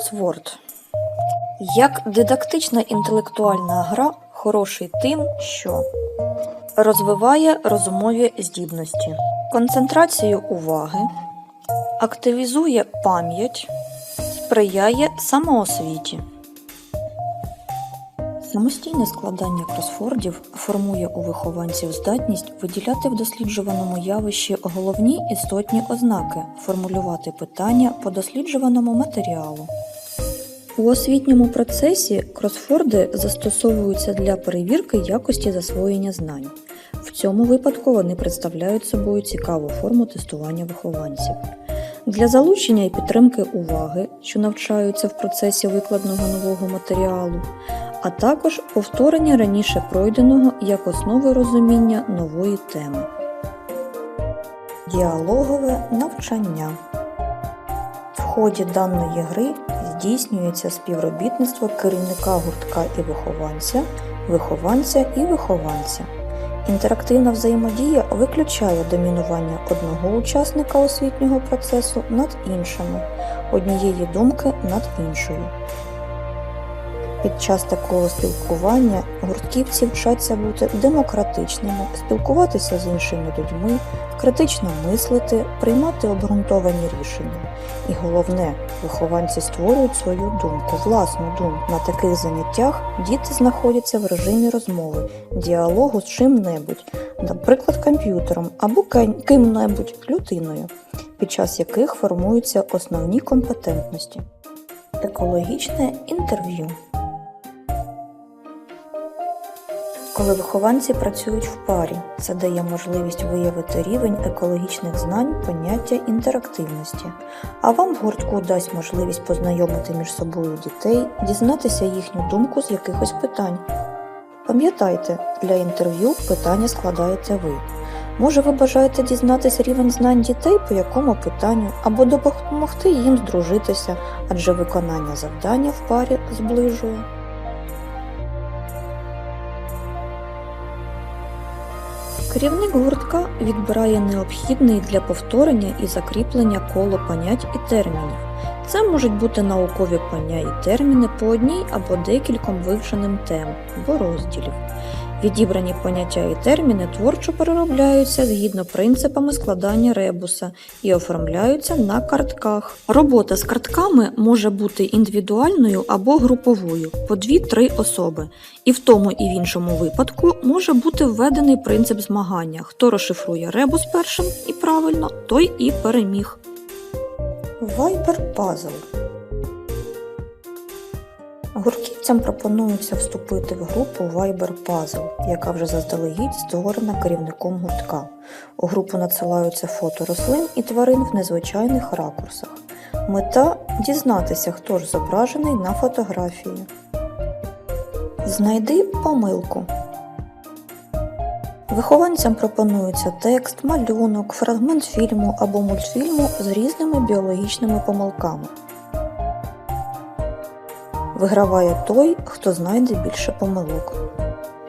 Кросворд. Як дидактична інтелектуальна гра хороший тим, що розвиває розумові здібності, концентрацію уваги, активізує пам'ять, сприяє самоосвіті. Самостійне складання кросфордів формує у вихованців здатність виділяти в досліджуваному явищі головні істотні ознаки, формулювати питання по досліджуваному матеріалу. У освітньому процесі кросфорди застосовуються для перевірки якості засвоєння знань. В цьому випадку вони представляють собою цікаву форму тестування вихованців. Для залучення і підтримки уваги, що навчаються в процесі викладного нового матеріалу, а також повторення раніше пройденого як основи розуміння нової теми. Діалогове навчання в ході даної гри здійснюється співробітництво керівника гуртка і вихованця, вихованця і вихованця. Інтерактивна взаємодія виключає домінування одного учасника освітнього процесу над іншими, однієї думки над іншою. Під час такого спілкування гуртківці вчаться бути демократичними, спілкуватися з іншими людьми, критично мислити, приймати обґрунтовані рішення. І головне, вихованці створюють свою думку, власну думку. На таких заняттях діти знаходяться в режимі розмови, діалогу з чим-небудь, наприклад, комп'ютером або ким- ким-небудь людиною, під час яких формуються основні компетентності. Екологічне інтерв'ю. Коли вихованці працюють в парі, це дає можливість виявити рівень екологічних знань, поняття інтерактивності, а вам в гуртку дасть можливість познайомити між собою дітей, дізнатися їхню думку з якихось питань. Пам'ятайте, для інтерв'ю питання складаєте ви. Може, ви бажаєте дізнатися рівень знань дітей по якому питанню, або допомогти їм здружитися, адже виконання завдання в парі зближує. Керівник гуртка відбирає необхідний для повторення і закріплення коло понять і термінів. Це можуть бути наукові поняття і терміни по одній або декільком вивченим тем або розділів. Відібрані поняття і терміни творчо переробляються згідно принципами складання ребуса і оформляються на картках. Робота з картками може бути індивідуальною або груповою по 2-3 особи, і в тому і в іншому випадку може бути введений принцип змагання. Хто розшифрує ребус першим і правильно, той і переміг. Viber Puzzle Гуртківцям пропонується вступити в групу Viber Puzzle, яка вже заздалегідь створена керівником гуртка. У групу надсилаються фото рослин і тварин в незвичайних ракурсах. Мета дізнатися, хто ж зображений на фотографії. Знайди помилку. Вихованцям пропонується текст, малюнок, фрагмент фільму або мультфільму з різними біологічними помилками. Виграває той, хто знайде більше помилок.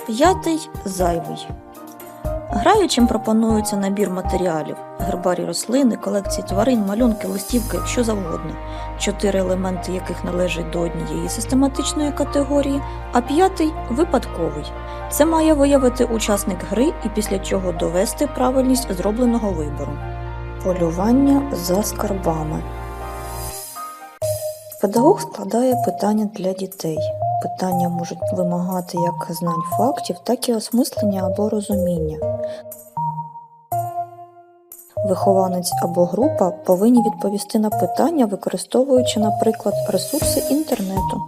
П'ятий зайвий. Граючим пропонується набір матеріалів: гербарій рослини, колекції тварин, малюнки, листівки, що завгодно, чотири елементи яких належать до однієї систематичної категорії, а п'ятий випадковий. Це має виявити учасник гри і після чого довести правильність зробленого вибору. Полювання за скарбами. Педагог складає питання для дітей. Питання можуть вимагати як знань фактів, так і осмислення або розуміння. Вихованець або група повинні відповісти на питання, використовуючи, наприклад, ресурси інтернету.